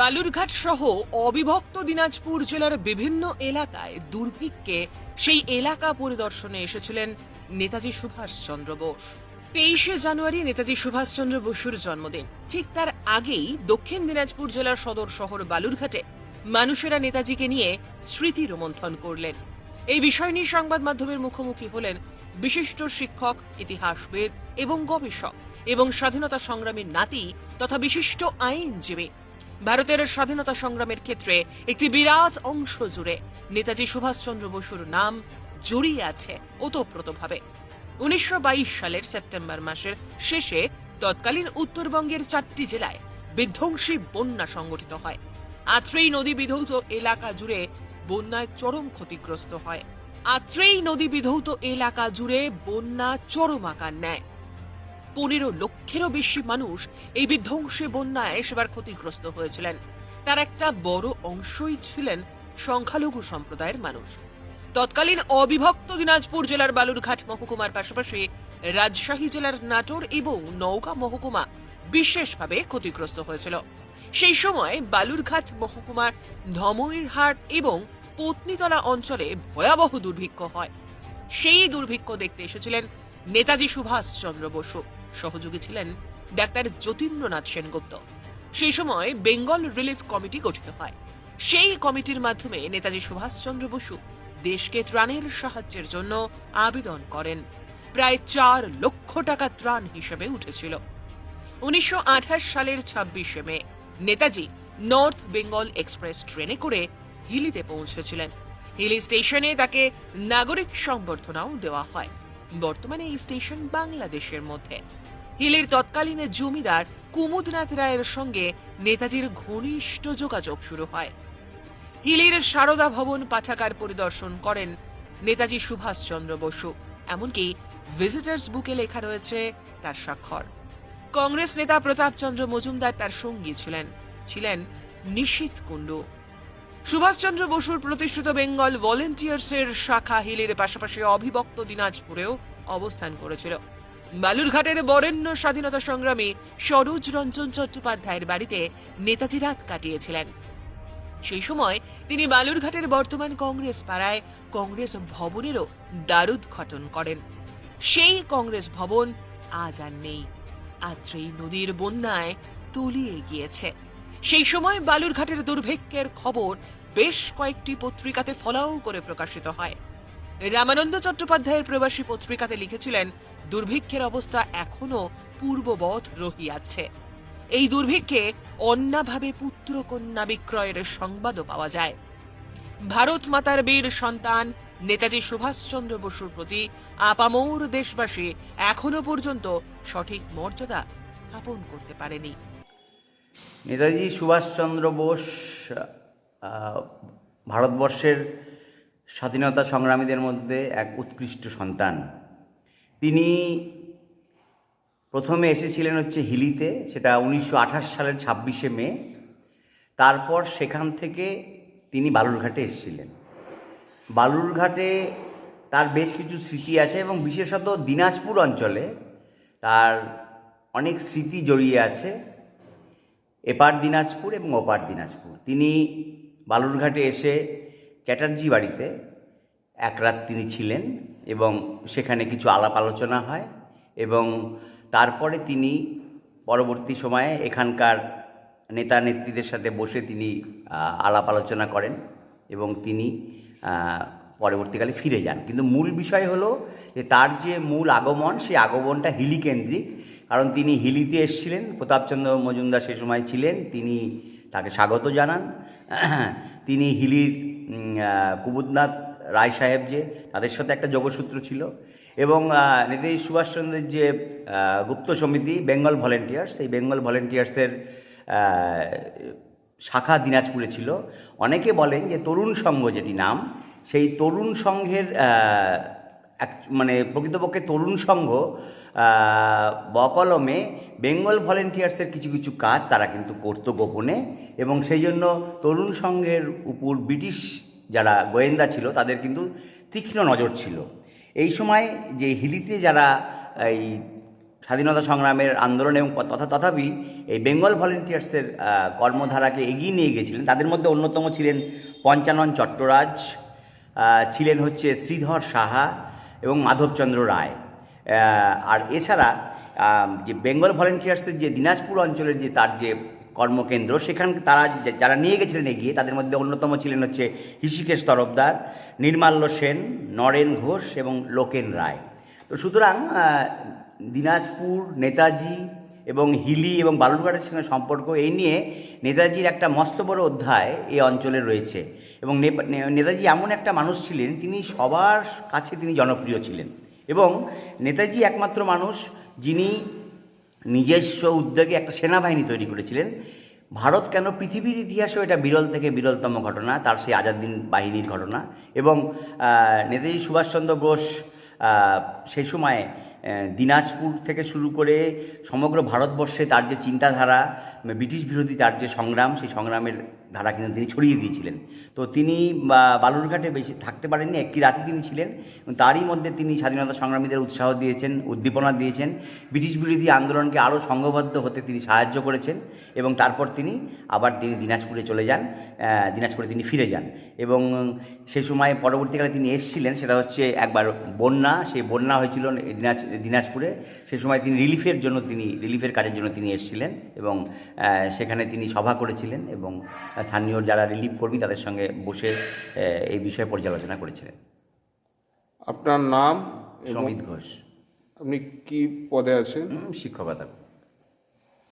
বালুরঘাট সহ অবিভক্ত দিনাজপুর জেলার বিভিন্ন এলাকায় দুর্ভিক্ষে সেই এলাকা পরিদর্শনে এসেছিলেন নেতাজি সুভাষচন্দ্র বোস। তেইশে জানুয়ারি নেতাজি সুভাষচন্দ্র বসুর জন্মদিন। ঠিক তার আগেই দক্ষিণ দিনাজপুর জেলার সদর শহর বালুরঘাটে মানুষেরা নেতাজিকে নিয়ে স্মৃতি রোমন্থন করলেন। এই বিষয় নিয়ে সংবাদ মাধ্যমের মুখোমুখি হলেন বিশিষ্ট শিক্ষক, ইতিহাসবিদ এবং গবেষক এবং স্বাধীনতা সংগ্রামীর নাতি তথা বিশিষ্ট আইনজীবী ভারতের স্বাধীনতা সংগ্রামের ক্ষেত্রে একটি বিরাট অংশ জুড়ে নেতাজি সুভাষচন্দ্র বসুর নাম জড়িয়ে আছে ওতপ্রোতভাবে। উনিশশো সালের সেপ্টেম্বর মাসের শেষে তৎকালীন উত্তরবঙ্গের চারটি জেলায় বিধ্বংসী বন্যা সংগঠিত হয়। আত্রেই নদী বিধৌত এলাকা জুড়ে বন্যায় চরম ক্ষতিগ্রস্ত হয়। আত্রেই নদী বিধৌত এলাকা জুড়ে বন্যা চরম আকার নেয়। পনেরো লক্ষেরও বেশি মানুষ এই বিধ্বংসী বন্যায় সেবার ক্ষতিগ্রস্ত হয়েছিলেন। তার একটা বড় অংশই ছিলেন সংখ্যালঘু সম্প্রদায়ের মানুষ। তৎকালীন অবিভক্ত দিনাজপুর জেলার বালুরঘাট মহকুমার পাশাপাশি রাজশাহী জেলার নাটোর এবং নওগাঁ মহকুমা বিশেষভাবে ক্ষতিগ্রস্ত হয়েছিল। সেই সময় বালুরঘাট মহকুমার ধমইরহাট এবং পত্নীতলা অঞ্চলে ভয়াবহ দুর্ভিক্ষ হয়। সেই দুর্ভিক্ষ দেখতে এসেছিলেন নেতাজি সুভাষচন্দ্র বসু। সহযোগী ছিলেন ডাক্তার যতীন্দ্রনাথ সেনগুপ্ত। সেই সময় বেঙ্গল রিলিফ কমিটি গঠিত হয়। সেই কমিটির মাধ্যমে নেতাজি সুভাষচন্দ্র বসু দেশকে ত্রাণের সাহায্যের জন্য আবেদন করেন। প্রায় চার লক্ষ টাকা ত্রাণ হিসেবে উঠেছিল। উনিশশো আঠাশ সালের ছাব্বিশে May, Netaji North Bengal express ট্রেনে করে হিলিতে পৌঁছেছিলেন। হিলি স্টেশনে তাকে নাগরিক সংবর্ধনাও দেওয়া হয়। বর্তমানে এই স্টেশন বাংলাদেশের মধ্যে। হিলির তৎকালীন জমিদার কুমুদনাথ রায়ের সঙ্গে নেতাজির ঘনিষ্ঠ যোগাযোগ শুরু হয়। হিলির সারদা ভবন পাঠাগার পরিদর্শন করেন নেতাজি সুভাষচন্দ্র বসু। এমনকি ভিজিটার্স বুকে লেখা রয়েছে তার স্বাক্ষর। কংগ্রেস নেতা প্রতাপচন্দ্র মজুমদার তার সঙ্গী ছিলেন। ছিলেন নিশীত কুণ্ডু। সুভাষচন্দ্র বসুর প্রতিষ্ঠিত বেঙ্গল ভলেন্টিয়ার্সের শাখা হিলের পাশাপাশি অবিভক্ত দিনাজপুরেও অবস্থান করেছিল। বালুরঘাটের বরেণ্য স্বাধীনতা সংগ্রামী সরোজ রঞ্জন চট্টোপাধ্যায়ের বাড়িতে নেতাজি রাত কাটিয়েছিলেন। সেই সময় তিনি বালুরঘাটের বর্তমান কংগ্রেস পাড়ায় কংগ্রেস ভবনেরও দ্বারুদ্ঘাটন করেন। সেই কংগ্রেস ভবন আজ আর নেই। আত্রেই নদীর বন্যায় তলিয়ে গিয়েছে। সেই সময় বালুরঘাটের দুর্ভিক্ষের খবর বেশ কয়েকটি পত্রিকাতে ফলাও করে প্রকাশিত হয়। রামানন্দ চট্টোপাধ্যায়ের প্রবাসী পত্রিকাতে লিখেছিলেন, দুর্ভিক্ষের অবস্থা এখনও পূর্ববৎ রহিয়াছে। এই দুর্ভিক্ষে অন্যাভাবে পুত্র কন্যা বিক্রয়ের সংবাদও পাওয়া যায়। ভারত মাতার বীর সন্তান নেতাজি সুভাষচন্দ্র বসুর প্রতি আপামৌর দেশবাসী এখনও পর্যন্ত সঠিক মর্যাদা স্থাপন করতে পারেনি। নেতাজি সুভাষচন্দ্র বোস ভারতবর্ষের স্বাধীনতা সংগ্রামীদের মধ্যে এক উৎকৃষ্ট সন্তান। তিনি প্রথমে এসেছিলেন হচ্ছে হিলিতে, সেটা উনিশশো আঠাশ সালের ছাব্বিশে মে। তারপর সেখান থেকে তিনি বালুরঘাটে এসেছিলেন। বালুরঘাটে তার বেশ কিছু স্মৃতি আছে এবং বিশেষত দিনাজপুর অঞ্চলে তার অনেক স্মৃতি জড়িয়ে আছে। এপার দিনাজপুর এবং ওপার দিনাজপুর। তিনি বালুরঘাটে এসে চ্যাটার্জি বাড়িতে এক রাত তিনি ছিলেন এবং সেখানে কিছু আলাপ আলোচনা হয় এবং তারপরে তিনি পরবর্তী সময়ে এখানকার নেতা নেত্রীদের সাথে বসে তিনি আলাপ আলোচনা করেন এবং তিনি পরবর্তীকালে ফিরে যান। কিন্তু মূল বিষয় হলো যে তার যে মূল আগমন, সেই আগমনটা হিলি কেন্দ্রিক। কারণ তিনি হিলিতে এসেছিলেন, প্রতাপচন্দ্র মজুমদার সে সময় ছিলেন, তিনি তাকে স্বাগত জানান। তিনি হিলির কুমুদনাথ রায় সাহেব যে, তাদের সাথে একটা যোগসূত্র ছিল এবং নেতাজি সুভাষচন্দ্রের যে গুপ্ত সমিতি, বেঙ্গল ভলেন্টিয়ার্স এই বেঙ্গল ভলেন্টিয়ার্সের শাখা দিনাজপুরে ছিল। অনেকে বলেন যে তরুণ সংঘ যেটি নাম, সেই তরুণ সংঘের এক মানে প্রকৃতপক্ষে তরুণ সংঘ বকলমে বেঙ্গল ভলেন্টিয়ার্সের কিছু কিছু কাজ তারা কিন্তু করতো গোপনে এবং সেই জন্য তরুণ সংঘের উপর ব্রিটিশ যারা গোয়েন্দা ছিল তাদের কিন্তু তীক্ষ্ণ নজর ছিল। এই সময় যে হিলিতে যারা এই স্বাধীনতা সংগ্রামের আন্দোলন এবং তথা, তথাপি এই বেঙ্গল ভলেন্টিয়ার্সের কর্মধারাকে এগিয়ে নিয়ে গিয়েছিলেন তাদের মধ্যে অন্যতম ছিলেন পঞ্চানন চট্টরাজ ছিলেন হচ্ছে শ্রীধর সাহা এবং মাধবচন্দ্র রায়। আর এছাড়া যে বেঙ্গল ভলেন্টিয়ার্সের যে দিনাজপুর অঞ্চলের যে তার যে কর্মকেন্দ্র, সেখান তারা যারা নিয়ে গেছিলেন এগিয়ে, তাদের মধ্যে অন্যতম ছিলেন হচ্ছে হৃষিকেশ তরফদার, নির্মাল্য সেন, নরেন ঘোষ এবং লোকেন রায়। তো সুতরাং দিনাজপুর, নেতাজি এবং হিলি এবং বালুরঘাটের সঙ্গে সম্পর্ক এই নিয়ে নেতাজির একটা মস্ত বড় অধ্যায় এই অঞ্চলে রয়েছে। এবং নেতাজি এমন একটা মানুষ ছিলেন, তিনি সবার কাছে তিনি জনপ্রিয় ছিলেন। এবং নেতাজি একমাত্র মানুষ যিনি নিজস্ব উদ্যোগে একটা সেনাবাহিনী তৈরি করেছিলেন। ভারত কেন পৃথিবীর ইতিহাসেও এটা বিরল থেকে বিরলতম ঘটনা, তার সেই আজাদিন বাহিনীর ঘটনা। এবং নেতাজি সুভাষচন্দ্র বোস সেই সময় দিনাজপুর থেকে শুরু করে সমগ্র ভারতবর্ষে তার যে চিন্তাধারা, ব্রিটিশ বিরোধী তার যে সংগ্রাম, সেই সংগ্রামের ধারা কিন্তু তিনি ছড়িয়ে দিয়েছিলেন। তো তিনি বালুরঘাটে বেশি থাকতে পারেননি একটি রাতে তিনি ছিলেন। তারই মধ্যে তিনি স্বাধীনতা সংগ্রামীদের উৎসাহ দিয়েছেন, উদ্দীপনা দিয়েছেন। ব্রিটিশ বিরোধী আন্দোলনকে আরও সংঘবদ্ধ হতে তিনি সাহায্য করেছেন এবং তারপর তিনি আবার তিনি দিনাজপুরে চলে যান দিনাজপুরে তিনি ফিরে যান। এবং সেই সময় পরবর্তীকালে তিনি এসেছিলেন, সেটা হচ্ছে একবার বন্যা, সেই বন্যা হয়েছিল দিনাজ, দিনাজপুরে। সেই সময় তিনি রিলিফের জন্য তিনি, রিলিফের কাজের জন্য তিনি এসেছিলেন এবং সেখানে তিনি সভা করেছিলেন এবং স্থানীয় যারা রিলিফ কর্মী তাদের সঙ্গে বসে এই বিষয়ে পর্যালোচনা করেছিলেন। আপনার নাম সমিত ঘোষ। আপনি কি পদে আছেন? শিক্ষকতা।